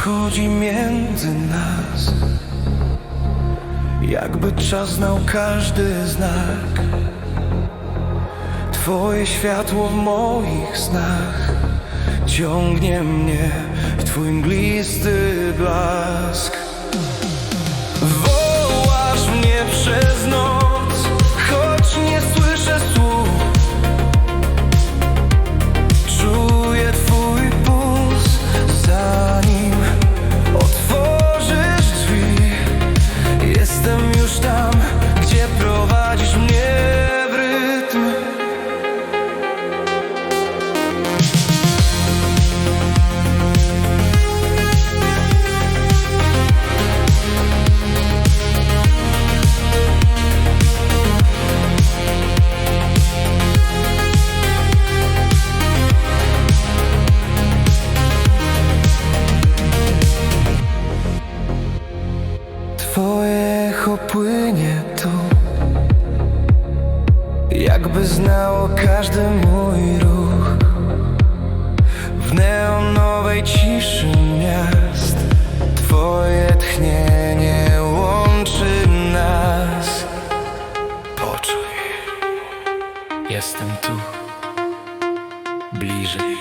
wchodzi między nas. Jakby czas znał każdy znak. Twoje światło w moich snach Ciągnie mnie w twój mglisty blask. Płynie tu. Jakby znało każdy mój ruch. W neonowej ciszy miast. Twoje tchnienie łączy nas. Poczuj. Jestem tu. Bliżej.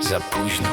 Za późno